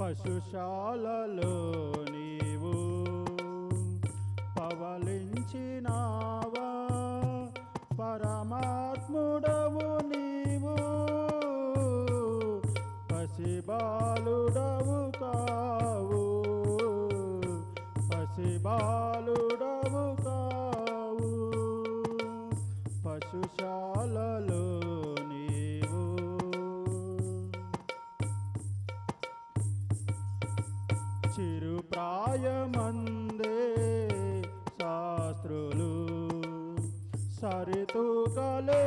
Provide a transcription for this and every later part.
పశుశాలలో నీవు పవలించినావా? పరమాత్ముడవు నీవు పసిబాలుడవు కావు. పసిబా చిరు ప్రాయమందే శాస్త్రులు. సరితూకలే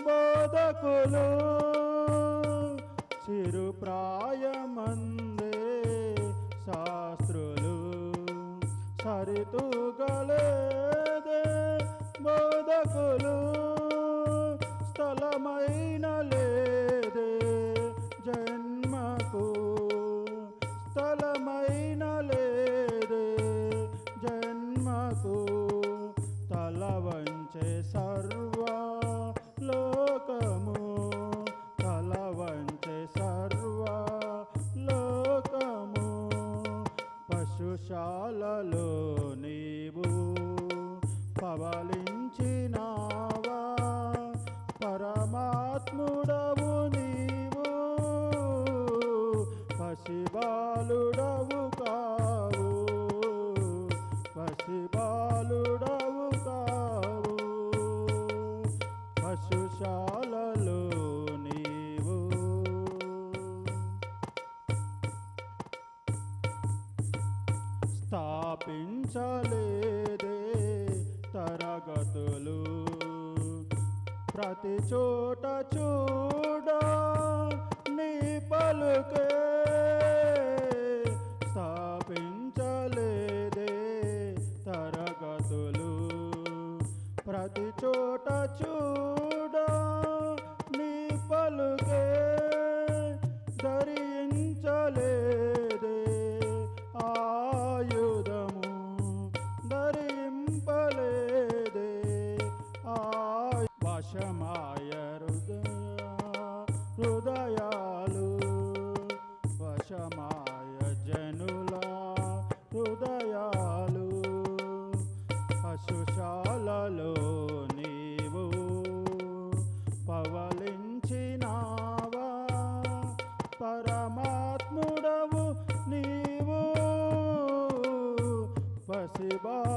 బోధకులు. చిరు ప్రాయమందే శాస్త్రులు. సరితూకలే బోధకులు. తల వంచే సర్వ లోకము తల వంచే సర్వ లోకము. పశుశాలలో నీవు పవలించినావా? పరమాత్ముడవు నీవు పసిబాలుడవు కావు. పసిబా పాఠశాలలో నీవు. స్థాపించలేదే తరగతులు. ప్రతి చోట చూడ నీ పలుకే. స్థాపించలేదే తరగతులు. ప్రతి చోట చూ ధరింపలేదే ఆయుధము ధరింపలేదే. ఆ వశమాయ హృదయ హృదయాలు వశమాయ జనుల హృదయాలు. పశుశాలలో Basiba.